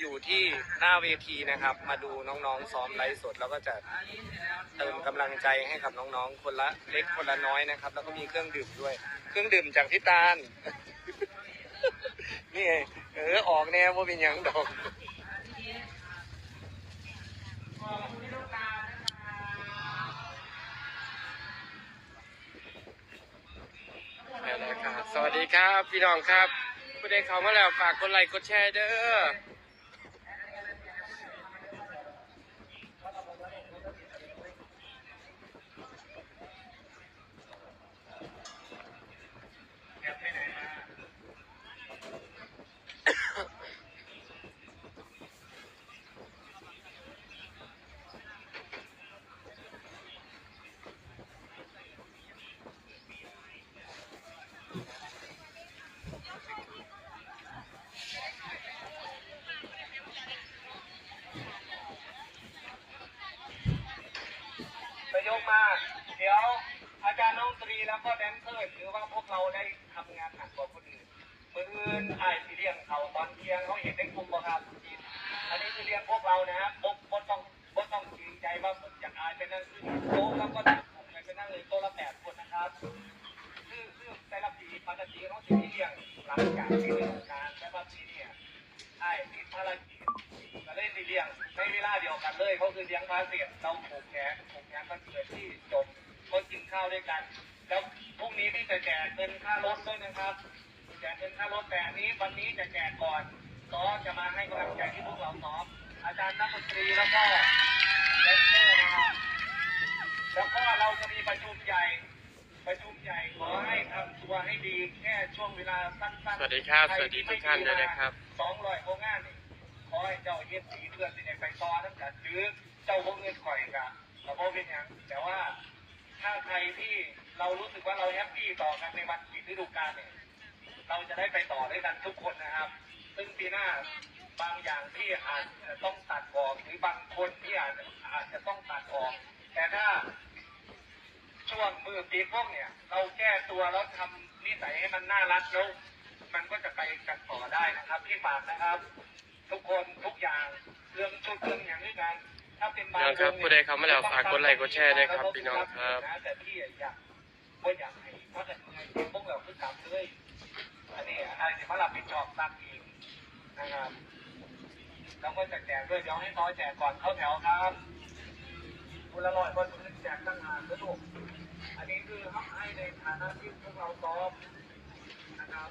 อยู่ที่หน้าเวทีนะครับ มาดูน้องๆซ้อมไลฟ์สดแล้วก็จะเติมกำลังใจให้กับน้องๆ คนละเล็กคนละน้อยนะครับ แล้วก็มีเครื่องดื่มด้วย เครื่องดื่มจากพี่ตาล นี่ไงเออออกแนวว่าเป็นหยังดอกเอาละครับสวัสดีครับ พี่น้องครับผู้ใดเขามาแล้วฝากกดไลค์กดแชร์เด้อประโยคมา เดี๋ยวอาจารย์น้องตรี แล้วก็แดนเซอร์ถือว่าพวกเราได้ทำงานหนักกว่าคนอื่นมืออื่นไอ้ที่เลี้ยงเขาตอนเที่ยงเขาเห็นในกลุ่มบ่ครับอันนี้คือเลี้ยงพวกเรานะฮะบกบดต้องบดต้องจริงใจว่าผมอยากอายไปนั่งคือโต๊ะแล้วก็ผมอยากไปนั่งเลยโต๊ะละแปดคนนะครับคือคือแต่ละปีปกติเขาจะมีเลี้ยงหลังจากที่ฤดูกาลแต่ว่าปีเนี่ยไอ้ติดภารกิจก็เลยสิเลี้ยงในเวลาเดียวกันเลยเขาคือเลี้ยงพาเสียเราผูกแขนผูกแขนมันเกิดที่จบก็กินข้าวด้วยกัน แล้วพรุ่งนี้พี่จะแจกเงินค่ารถด้วยนะครับแจกเงินค่ารถแต่อันนี้วันนี้จะแจกก่อนก็จะมาให้กำลังใจที่พวกเราซ้อมอาจารย์นักดนตรีแล้วก็แดนเซอร์นะครับแล้วก็เราจะมีประชุมใหญ่ ประชุมใหญ่ขอให้ทำตัวให้ดีแค่ช่วงเวลาสั้นๆสวัสดีครับ สวัสดีทุกท่านด้วยนะครับสองร้อยโรงงานนี่ขอให้เจ้าเฮ็ดสีเพื่อสิได้ไปต่อทั้งกันหรือเจ้าพวกเงินข่อยกะเราก็เป็นอย่างแต่ว่า ถ้าใครที่เรารู้สึกว่าเราแฮปปี้ต่อกันในวันปิดฤดูกาลเนี่ย เราจะได้ไปต่อด้วยกันทุกคนนะครับ ซึ่งปีหน้าบางอย่างที่อาจจะต้องตัดออกหรือบางคนที่อาจจะอาจจะต้องตัดออก แต่ถ้าช่วงมือปีพวกเนี่ย เราแก้ตัวแล้วทำนิสัยให้มันน่ารักแล้วมันก็จะไปกันต่อได้นะครับพี่ฝากนะครับ ทุกคนทุกอย่างเรื่องชุดเรื่องอย่างนี้กัน นบางพี่น้องครับผู้ใดเข้ามาแล้วฝากกดไลค์กดแชร์ด้วยครับพี่น้องครับแต่พี่อยากว่าอยากให้เพราะแต่พวกเราคือกลับเลยอันนี้อะไรที่มารับผิดชอบตามเองนะครับแล้วก็จะแจกด้วยเดี๋ยวให้น้อยแจกก่อนเข้าแถวครับคุณละร้อยคนคุณแจกตั้งงานแล้วลูกอันนี้คือให้ในฐานะที่พวกเราซ้อมนะครับ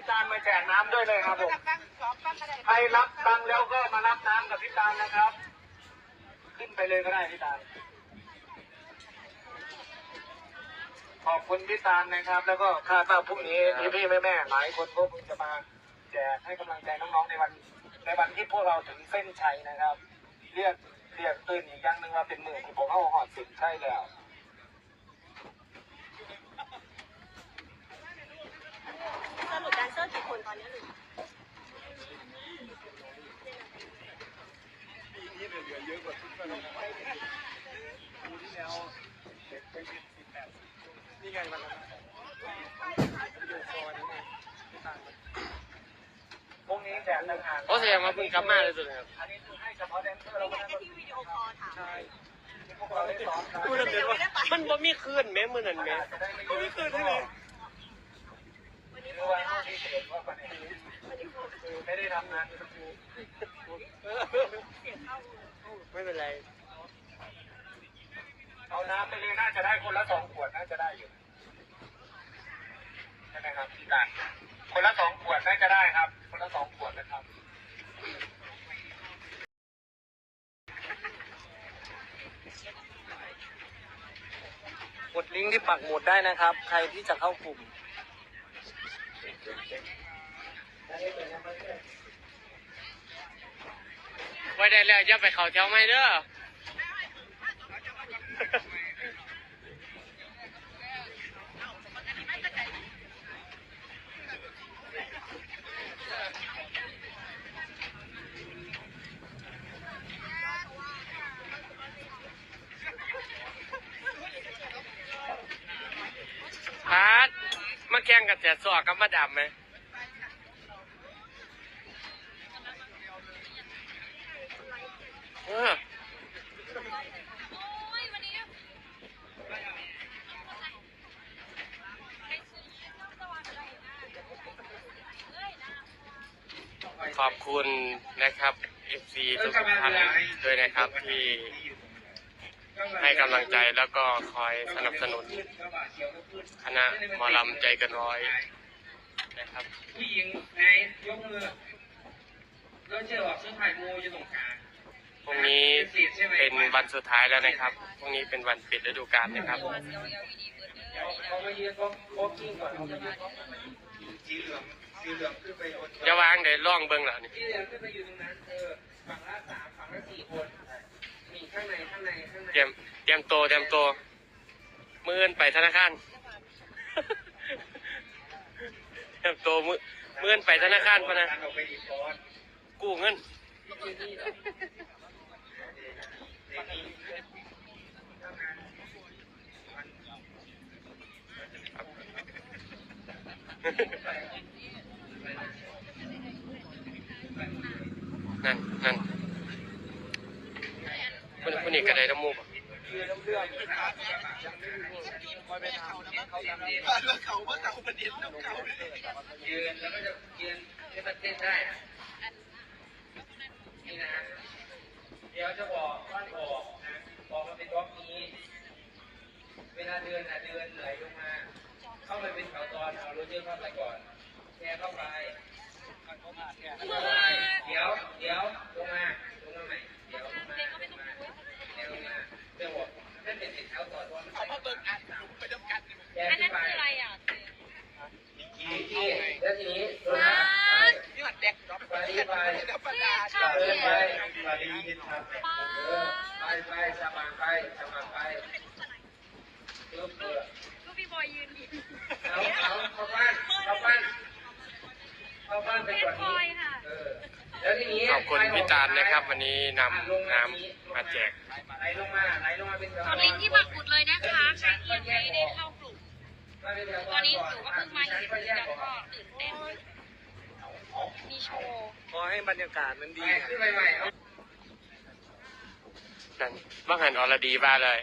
พี่ตาลมาแจกน้ำด้วยเลยครับผมใครรับตังค์แล้วก็มารับน้ำกับพี่ตาลนะครับ ขึ้นไปเลยก็ได้พี่ตาลขอบคุณพี่ตาลนะครับ แล้วก็คาดว่าพรุ่งนี้พี่พี่แม่แม่ๆหลายคนก็คงจะมาแจกให้กำลังใจน้องๆในวัน ในวันที่พวกเราถึงเส้นชัยนะครับ เรียกเรียกตื่นอีกอย่างหนึ่งว่าเป็นหมื่นที่ผมเอาหอดสิบใช่แล้ว สรุปแดนเซอร์กี่คนตอนนี้หรือนี่ไงมันพรุ่งนี้แจกต่างหากโอ้แสดงว่าเพิ่งกลับมาเลยสุดครับอันนี้คือให้เฉพาะแดนเซอร์เรานี่ไงก็ได้แค่ที่วิดีโอคอลถามใช่ที่พวกเราได้ซ้อมกันพูดเรื่องว่ามันบ่มีคืนแม้มือนั่นแม้จะได้ไม่บ่มีคืนใช่ไหมวัน ที่เศษว่าประเด็นคือไม่ได้ทำงานคือไม่เป็นไร เอาน้ำไปเลยน่าจะได้คนละสองขวดน่าจะได้อยู่ใช่ไหมครับพี่ตาลคนละสองขวดน่าจะได้ครับ คนละสองขวดนะครับกดลิงก์ที่ปักหมุดได้นะครับ ใครที่จะเข้ากลุ่ม ไว้ได้แล้วอย่าไปเขาแถวไม่เด้อมาแข่งกับแต่ซอกกับมาดำไหมเออ ขอบคุณนะครับ FC ทุกท่านด้วยนะครับที่ให้กำลังใจแล้วก็คอยสนับสนุน คณะหมอลำใจเกันร้อยนะครับผู้หญิงไหนยกมือแล้วเจอบอกซื้อไข่มูอยู่ตรงกลาง พรุ่งนี้เป็นวันสุดท้ายแล้วนะครับ พรุ่งนี้เป็นวันปิดฤดูกาลนะครับ จะวางเดี๋ยวล่องเบิ้งเหรอนี่เตรียมเตรียมโตเตรียมโตมื่นไปธนาคารเตรียมโตมื่นมื่นไปธนาคารพนะกู้เงิน นั่นนั่นคนคนนี้กระไดน้ำมูกบ่ยืนแล้วก็จะยืนให้มันเต้นได้นะนี่นะเดี๋ยวจะบอกว่าบอกนะบอกมันเป็นบล็อกนี้ เวลาเดินนะเดินไหลลงมา เข้าไปเป็นแถวต อนเอาโรเจอร์เข้าไปก่อนแชร์เข้าไปเดี๋ยว เดี๋ยวลงมาลงมาใหม่ เดี๋ยวลงมาเดี๋ยวลงมาเดี๋ยวบอกนั่นเป็นติดแถวต่อตอนเขามาเบิกอัดไปดำกันแชร์อันนั้นคืออะไรอะอีกทีแล้วทีนี้ลงมาไปไปไปข้าวเดิเย็นนไปไปดีครับเออไปไปสบายไปสบายไปเออเพี่บ อยยืนดิเอาเอาเข้าบ้านเข้าบ้านเข้าบ้านไปเป็นก่อนคอยนี้ค่ะเออแล้วทีนี้ขอบคุณพี่ตาลนะครับ วันนี้นำน้ำมาแจกไหลลงมาไหลลงมาเป็นแถวกดลิงก์ที่ปักหมุดเลยนะคะใครที่ยังไม่ได้เข้ากลุ่มตอนนี้หนูก็เพิ่งมาเห็นเหมือนกันก็ตื่นเต้นมีโชว์ขอให้บรรยากาศมันดีขึ้นใหม่ๆเอานั่นว่างหันอรดีบ้าเลย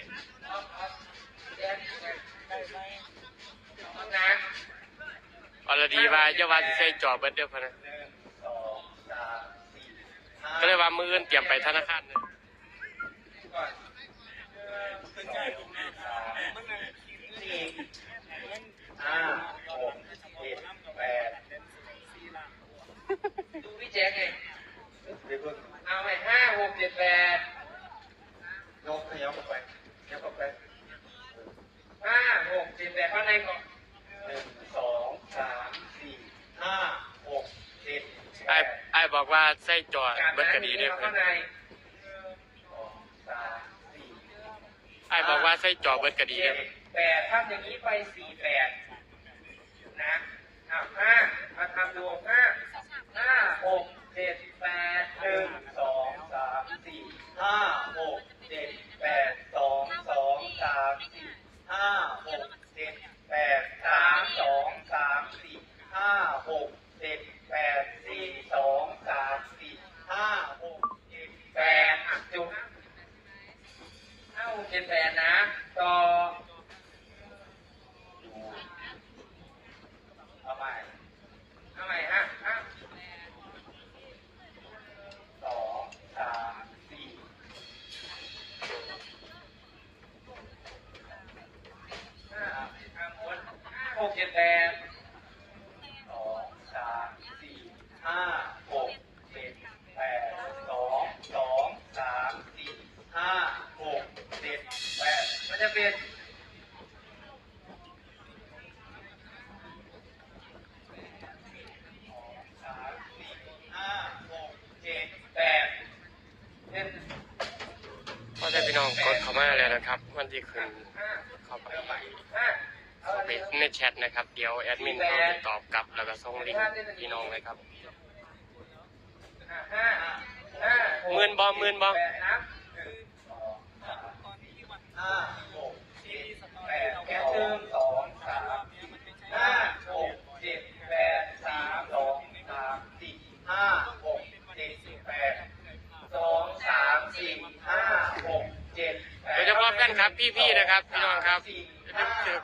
อาเอาแยกเอานะอรดีว่าจะว่าสิใส่จอเบิดเด้อพะนะหนึ่งสองสามสี่ห้าก็เลยว่ามืออื่นเตรียมไปธนาคารเลยก่อนสี่ห้าหกเจ็ดแปดดูพี่แจ๊คไงเอาไปห้าหกเจ็ดแปดยกขยับออกไปขยับออกไป ห้าหกเจ็ดแปดข้าง ในก่อนหนึ่งสองสามสี่ห้าหกเจ็ดแปไอ้ดไอ้บอกว่าใส่จอการเบิดก็ดีเด้อเอาพะข้างนะในสองสามสี่ไอ้บอกว่าใส่จอเบิดก็ดีเจ็เด้อดแปดถ้าอย่างนี้ไปสี่แปดนะอะห้ามาทำดูห้าห้าหกเจ็ดแปดหนึ่งสองสามสี่ห้าหก น้องกดเข้ามาแล้วนะครับ วันที่ขึ้นเข้าไปห้าไปในแชทนะครับ เดี๋ยวแอดมินเขาจะตอบกลับแล้วก็ส่งลิงก์พี่น้องเลยครับห้าห้าหมื่นบอมหมื่นบอมสี่ห้าหก นครับ พี่ๆนะครับ พี่น้องครับอย่าลืมซื้อ